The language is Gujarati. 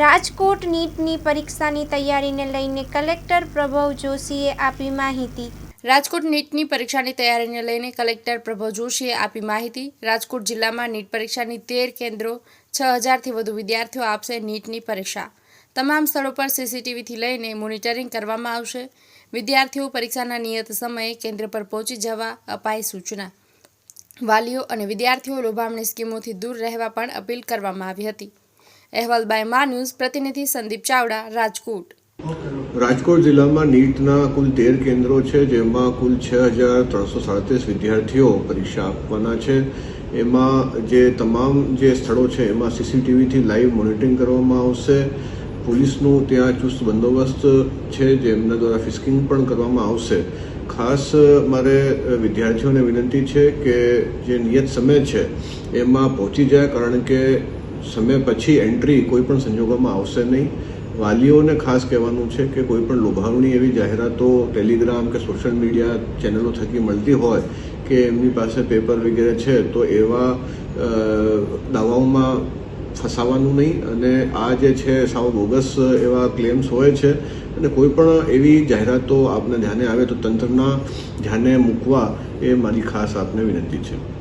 રાજકોટ નીટની પરીક્ષાની તૈયારીને લઈને કલેક્ટર પ્રભવ જોશીએ આપી માહિતી. રાજકોટ નીટની પરીક્ષાની તૈયારીને લઈને કલેક્ટર પ્રભવ જોશીએ આપી માહિતી. રાજકોટ જિલ્લામાં નીટ પરીક્ષાની તેર કેન્દ્રો, છ હજારથી વધુ વિદ્યાર્થીઓ આપશે નીટની પરીક્ષા. તમામ સ્થળો પર સીસીટીવીથી લઈને મોનિટરિંગ કરવામાં આવશે. વિદ્યાર્થીઓ પરીક્ષાના નિયત સમયે કેન્દ્ર પર પહોંચી જવા અપાઈ સૂચના. વાલીઓ અને વિદ્યાર્થીઓ લોભામણી સ્કીમોથી દૂર રહેવા પણ અપીલ કરવામાં આવી હતી. અહેવાલ બાય મા ન્યૂઝ પ્રતિનિધિ સંદીપ ચાવડા, રાજકોટ. રાજકોટ જિલ્લામાં નીટના કુલ તેર કેન્દ્રો છે, જેમાં કુલ છ હજાર ત્રણસો સાડત્રીસ વિદ્યાર્થીઓ પરીક્ષા આપવાના છે. એમાં જે તમામ જે સ્થળો છે, એમાં સીસીટીવીથી લાઈવ મોનિટરિંગ કરવામાં આવશે. પોલીસનું ત્યાં ચુસ્ત બંદોબસ્ત છે જેમના દ્વારા ફિસ્કિંગ પણ કરવામાં આવશે. ખાસ મારે વિદ્યાર્થીઓને વિનંતી છે કે જે નિયત સમય છે, એમાં પહોંચી જાય, કારણ કે સમય પછી એન્ટ્રી કોઈ પણ સંજોગોમાં આવશે નહીં. વાલીઓને ખાસ કહેવાનું છે કે કોઈ પણ લોભાવણી એવી જાહેરાતો, ટેલિગ્રામ કે સોશિયલ મીડિયા ચેનલો થકી મળતી હોય કે એમની પાસે પેપર વગેરે છે, તો એવા દાવાઓમાં ફસાવાનું નહીં. અને આ જે છે, સાવ બોગસ એવા ક્લેમ્સ હોય છે. અને કોઈ પણ એવી જાહેરાતો આપને ધ્યાને આવે તો તંત્રના ધ્યાને મૂકવા એ મારી ખાસ આપને વિનંતી છે.